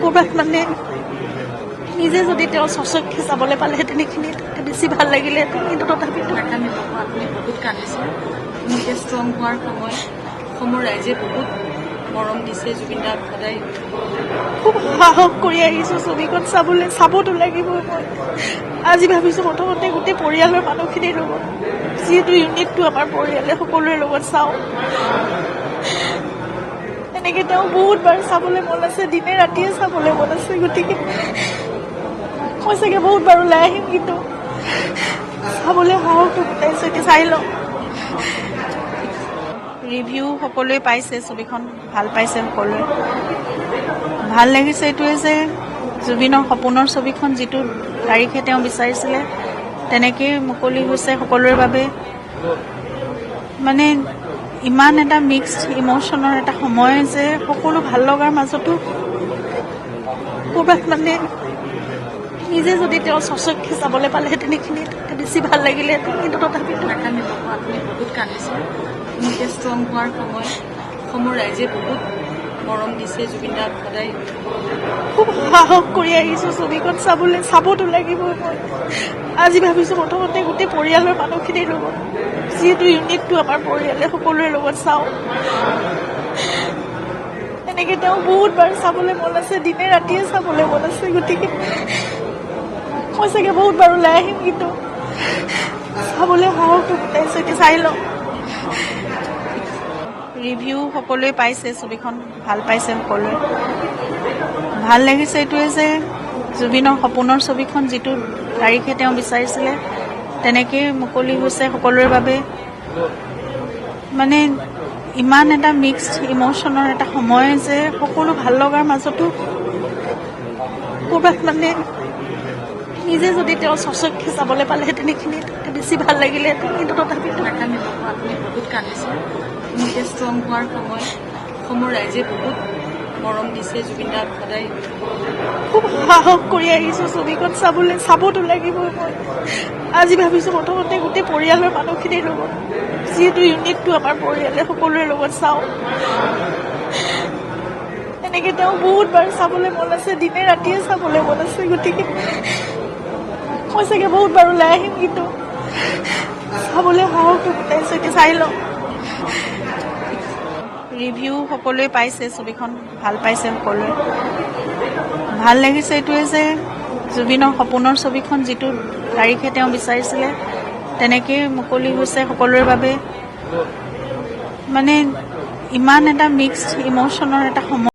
ক'ৰবাত মানে নিজে যদি তেওঁ স্বচক্ষে চাবলৈ পালেহেঁতেন এইখিনি বেছি ভাল লাগিলেহেঁতেন কিন্তু তথাপিতো আপুনি বহুত কান্দিছে। নিজে ষ্ট্ৰং হোৱাৰ সময় অসমৰ ৰাইজে বহুত মৰম দিছে জুবিন দাক সদায়। খুব সাহস কৰি আহিছোঁ ছবিখন চাবলৈ চাবতো লাগিবই মই। আজি ভাবিছোঁ প্ৰথমতে গোটেই পৰিয়ালৰ মানুহখিনিৰ লগত যিহেতু ইউনিটটো আমাৰ পৰিয়ালে সকলোৰে লগত চাওঁ। এনেকৈ তেওঁ বহুত বাৰ চাবলৈ মন আছে দিনে ৰাতিয়ে চাবলৈ মন আছে গতিকে মই চাগে বহুত বাৰ ওলাই আহিম কিন্তু। চাবলৈ সাহসটো গোটাইছোঁ এতিয়া চাই লওঁ। ৰিভিউ সকলোৱে পাইছে ছবিখন ভাল পাইছে সকলোৱে। ভাল লাগিছে এইটোৱে যে জুবিনৰ সপোনৰ ছবিখন যিটো তাৰিখে তেওঁ বিচাৰিছিলে তেনেকেই মুকলি হৈছে সকলোৰে বাবে। মানে ইমান এটা মিক্সড ইম'শ্যনৰ এটা সময় যে সকলো ভাল লগাৰ মাজতো ক'ৰবাত মানে নিজে যদি তেওঁ স্বচক্ষে চাবলৈ পালেহেঁতেন এইখিনি বেছি ভাল লাগিলেহেঁতেন। কিন্তু তথাপিতো আপুনি বহুত কান্দিছে। নিজে ষ্ট্ৰং হোৱাৰ সময় অসমৰ ৰাইজে বহুত মৰম দিছে জুবিন দাক সদায়। খুব সাহস কৰি আহিছোঁ ছবিখন চাবলৈ চাবতো লাগিবই মই। আজি ভাবিছোঁ প্ৰথমতে গোটেই পৰিয়ালৰ মানুহখিনিৰ লগত যিহেতু ইউনিটটো আমাৰ পৰিয়ালে সকলোৰে লগত চাওঁ। এনেকৈ তেওঁ বহুত বাৰ চাবলৈ মন আছে দিনে ৰাতিয়ে চাবলৈ মন আছে গতিকে মই চাগে বহুত ওলাই আহিম কিন্তু চাবলৈ সাহসটো গোটাইছোঁ এতিয়া চাই লওঁ। ৰিভিউ সকলোৱে পাইছে ছবিখন ভাল পাইছে সকলোৱে। ভাল লাগিছে এইটোৱে যে জুবিনৰ সপোনৰ ছবিখন যিটো তাৰিখে তেওঁ বিচাৰিছিলে তেনেকেই মুকলি হৈছে সকলোৰে বাবে। মানে ইমান এটা মিক্সড ইম'শ্যনৰ এটা সময় যে সকলো ভাল লগাৰ মাজতো ক'ৰবাত মানে নিজে যদি তেওঁ স্বচক্ষে চাবলৈ পালেহেঁতেন এইখিনি বেছি ভাল লাগিলেহেঁতেন কিন্তু তথাপিতো নিজে ষ্ট্ৰং হোৱাৰ সময় অসমৰ ৰাইজে বহুত মৰম দিছে জুবিন দাক সদায়। খুব সাহস কৰি আহিছোঁ ছবিখন চাবলৈ চাবতো লাগিবই মই। আজি ভাবিছোঁ প্ৰথমতে গোটেই পৰিয়ালৰ মানুহখিনিৰ লগত যিহেতু ইউনিটটো আমাৰ পৰিয়ালে সকলোৰে লগত চাওঁ। এনেকৈ তেওঁ বহুত বাৰ চাবলৈ মন আছে দিনে ৰাতিয়ে চাবলৈ মন আছে গতিকে মই চাগে বহুত বাৰ ওলাই আহিম কিন্তু। চাবলৈ সাহসটো গোটাইছোঁ এতিয়া চাই লওঁ। ৰিভিউ সকলোৱে পাইছে ছবিখন ভাল পাইছে সকলোৱে। ভাল লাগিছে এইটোৱে যে জুবিনৰ সপোনৰ ছবিখন যিটো তাৰিখে তেওঁ বিচাৰিছিলে তেনেকেই মুকলি হৈছে সকলোৰে বাবে। মানে ইমান এটা মিক্সড ইম'শ্যনৰ এটা সময়